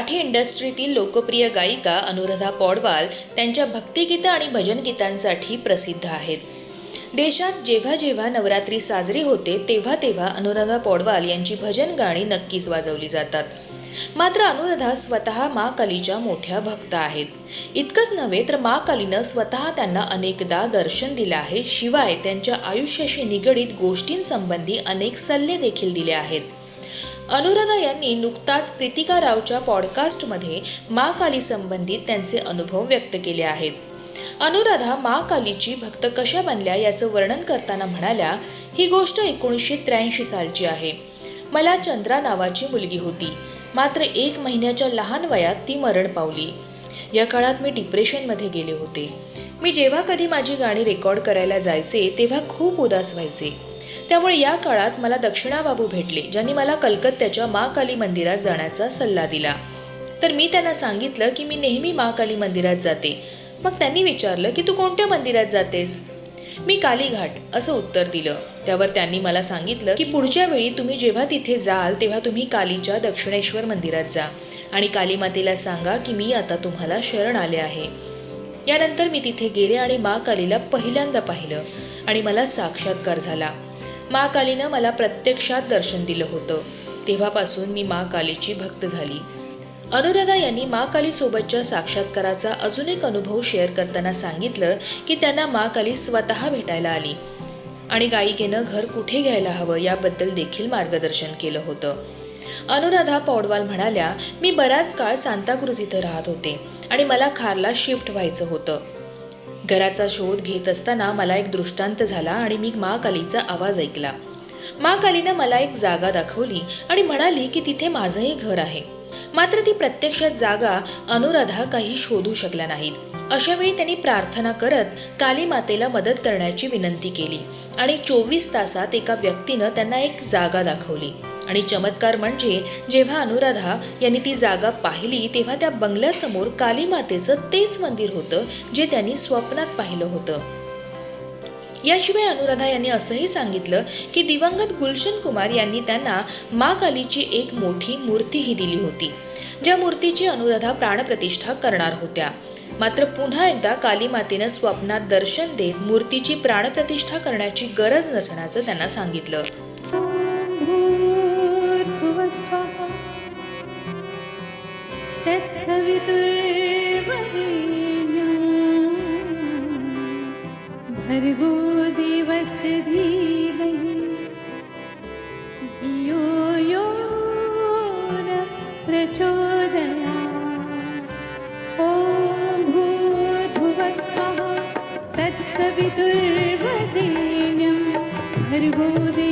मराठी इंडस्ट्रीतील लोकप्रिय गायिका अनुराधा पौडवाल त्यांच्या भक्तिगीतं आणि भजनगीतांसाठी प्रसिद्ध आहेत. देशात जेव्हा जेव्हा नवरात्री साजरी होते तेव्हा तेव्हा अनुराधा पौडवाल यांची भजन गाणी नक्कीच वाजवली जातात. मात्र अनुराधा स्वतः मा कालीच्या मोठ्या भक्त आहेत. इतकंच नव्हे तर मा कालीनं स्वतः त्यांना अनेकदा दर्शन दिलं आहे शिवाय त्यांच्या आयुष्याशी निगडीत गोष्टींसंबंधी अनेक सल्ले देखील दिले आहेत. अनुराधा यांनी नुकताच कृतिका रावच्या पॉडकास्टमध्ये मा काली संबंधित त्यांचे अनुभव व्यक्त केले आहेत. अनुराधा मा कालीची भक्त कशा बनल्या याचं वर्णन करताना म्हणाल्या ही गोष्ट एकोणीसशे त्र्याऐंशी सालची आहे. मला चंद्रा नावाची मुलगी होती. मात्र एक महिन्याच्या लहान वयात ती मरण पावली. या काळात मी डिप्रेशनमध्ये गेले होते. मी जेव्हा कधी माझी गाणी रेकॉर्ड करायला जायचे तेव्हा खूप उदास व्हायचे. त्यामुळे या काळात मला दक्षिणाबाबू भेटले ज्यांनी मला कलकत्त्याच्या मा काली मंदिरात जाण्याचा सल्ला दिला. तर मी त्यांना सांगितलं की मी नेहमी मा काली मंदिरात जाते. मग त्यांनी विचारलं की तू कोणत्या मंदिरात जातेस? मी कालीघाट असं उत्तर दिलं. त्यावर त्यांनी मला सांगितलं की पुढच्या वेळी तुम्ही जेव्हा तिथे जाल तेव्हा तुम्ही कालीच्या दक्षिणेश्वर मंदिरात जा. आणि कालीमातेला सांगा की मी आता तुम्हाला शरण आले आहे. यानंतर मी तिथे गेले आणि मा कालीला पहिल्यांदा पाहिलं आणि मला साक्षात्कार झाला. मा कालीनं मला प्रत्यक्षात दर्शन दिलं होतं. तेव्हापासून मी मा कालीची भक्त झाली. अनुराधा यांनी मा कालीसोबतच्या साक्षात्काराचा अजून एक अनुभव शेअर करताना सांगितलं की त्यांना मा काली स्वतः भेटायला आली. आणि गायिकेनं घर कुठे घ्यायला हवं याबद्दल देखील मार्गदर्शन केलं होतं. अनुराधा पौडवाल म्हणाल्या मी बराच काळ सांताक्रूज इथं राहत होते आणि मला खारला शिफ्ट व्हायचं होतं. घराचा शोध घेत असताना मला एक दृष्टांत झाला आणि मी मा कालीचा आवाज ऐकला. मा कालीनं मला एक जागा दाखवली आणि म्हणाली की तिथे माझंही घर आहे. मात्र ती प्रत्यक्षात जागा अनुराधा काही शोधू शकल्या नाहीत. अशा वेळी त्यांनी प्रार्थना करत काली मातेला मदत करण्याची विनंती केली आणि चोवीस तासात एका व्यक्तीनं त्यांना एक जागा दाखवली. आणि चमत्कार म्हणजे जेव्हा अनुराधा यांनी ती जागा पाहिली तेव्हा त्या बंगल्यासमोर काली मातेचं तेच मंदिर होतं जे त्यांनी स्वप्नात पाहिलं होतं. याशिवाय अनुराधा यांनी असंही सांगितलं की दिवंगत गुलशन कुमार यांनी त्यांना मा कालीची एक मोठी मूर्तीही दिली होती ज्या मूर्तीची अनुराधा प्राणप्रतिष्ठा करणार होत्या. मात्र पुन्हा एकदा काली मातेनं स्वप्नात दर्शन देत मूर्तीची प्राणप्रतिष्ठा करण्याची गरज नसण्याचं त्यांना सांगितलं. धीमहि धियो यो न प्रचोदयात्। ॐ भूर्भुवस्वः भर्गो देवस्य